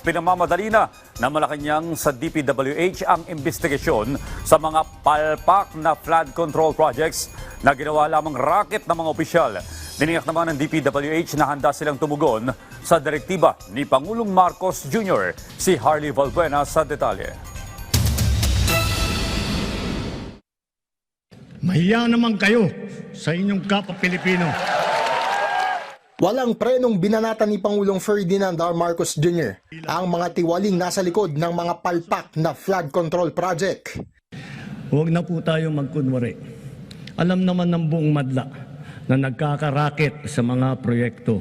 pinamamadali na na Malacanang sa DPWH ang investigasyon sa mga palpak na flood control projects na ginawa lamang racket ng mga opisyal. Niniyak naman ng DPWH na handa silang tumugon sa direktiba ni Pangulong Marcos Jr. Si Harley Valbuena sa detalye. Mahiya naman kayo sa inyong kapwa Pilipino. Walang prenong binanata ni Pangulong Ferdinand R. Marcos Jr. ang mga tiwaling nasa likod ng mga palpak na flood control project. Huwag na po tayo magkunwari. Alam naman ng buong madla na nagkakaraket sa mga proyekto.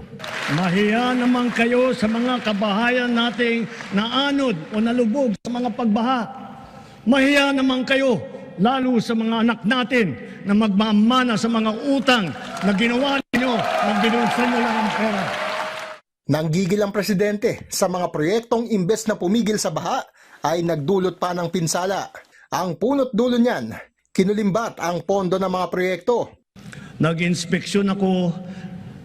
Mahiya naman kayo sa mga kabahayan nating naanod o nalubog sa mga pagbaha. Mahiya naman kayo lalo sa mga anak natin na magmamana sa mga utang na ginawa ninyo na binulsan nyo lang ang pera. Nanggigil ang presidente sa mga proyektong imbes na pumigil sa baha ay nagdulot pa ng pinsala. Ang punot dulo niyan, kinulimbat ang pondo ng mga proyekto. Nag-inspeksyon ako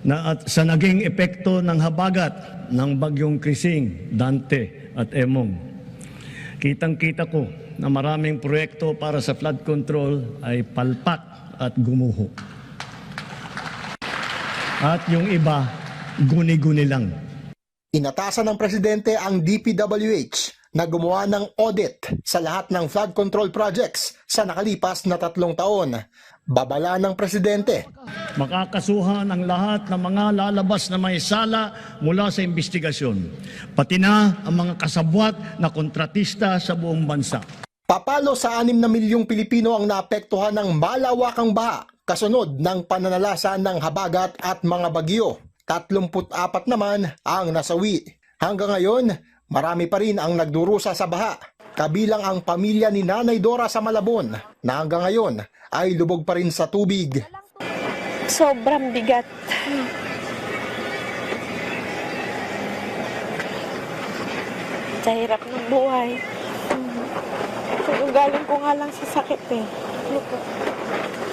na at sa naging epekto ng habagat ng bagyong Krising, Dante at Emong. Kitang-kita ko na maraming proyekto para sa flood control ay palpak at gumuho. At yung iba, guni-guni lang. Inatasan ng presidente ang DPWH na gumawa ng audit sa lahat ng flood control projects sa nakalipas na tatlong taon. Babala ng presidente, Makakasuhan ang lahat ng mga lalabas na may sala mula sa investigasyon, pati na ang mga kasabwat na kontratista sa buong bansa. papalo sa 6 na milyong Pilipino ang naapektuhan ng malawakang baha kasunod ng pananalasa ng habagat at mga bagyo. 34 naman ang nasawi. Hanggang ngayon, marami pa rin ang nagdurusa sa baha. Kabilang ang pamilya ni Nanay Dora sa Malabon na hanggang ngayon ay lubog pa rin sa tubig. Sobrang bigat. Sa hirap ng buhay. Galing ko nga lang sa sakit eh. Ano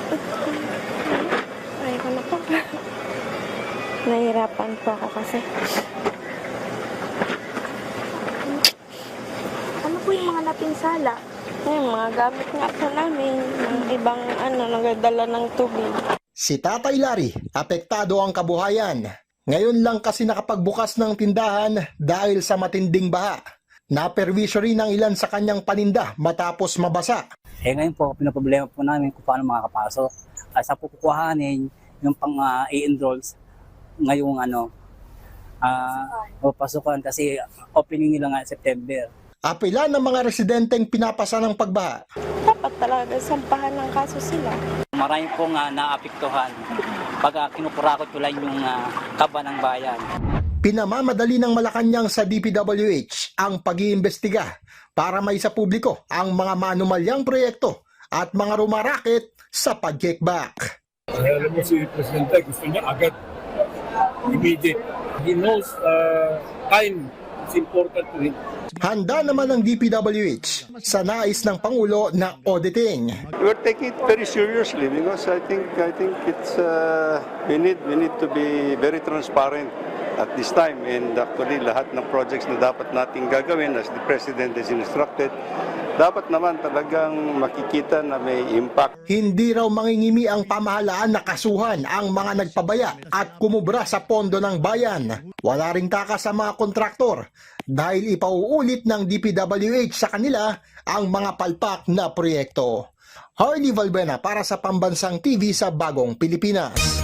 Ay, ano po? Nahirapan po ako kasi. Ano po yung mga napinsala? Yung mga gamit nga po namin, ng ibang ano, nagadala ng tubig. Si Tatay Larry, apektado ang kabuhayan. Ngayon lang kasi nakapagbukas ng tindahan dahil sa matinding baha. Naperwisyo rin ang ilan sa kanyang paninda matapos mabasa. Eh ngayon po, pinaproblema po namin kung paano makakapasok. At sa pukukuhanin, yung pang uh, i-enrolls ngayong ano, ah pasukan kasi opening nila nga September. Apela ng mga residenteng pinapasa ng pagbaha. Dapat talaga sampahan ng kaso sila. Marami pong uh, naapektuhan pag uh, kinukurakot ko lang yung ah, kaba ng bayan. Pinamamadali ng Malacanang sa DPWH ang pag-iimbestiga para may sa publiko ang mga manumalyang proyekto at mga rumaraket sa pag-kickback. Kaya alam mo si Presidente, gusto niya agad, immediate. He knows uh, time is important to him. Handa naman ng DPWH sa nais ng Pangulo na auditing. We're taking it very seriously because I think I think it's uh, we need we need to be very transparent at this time and actually lahat ng projects na dapat nating gagawin as the President is instructed dapat naman talagang makikita na may impact Hindi raw mangingimi ang pamahalaan na kasuhan ang mga nagpabaya at kumubra sa pondo ng bayan. Wala ring takas sa mga kontraktor dahil ipauulit ng DPWH sa kanila ang mga palpak na proyekto. Harley Valbuena para sa Pambansang TV sa Bagong Pilipinas.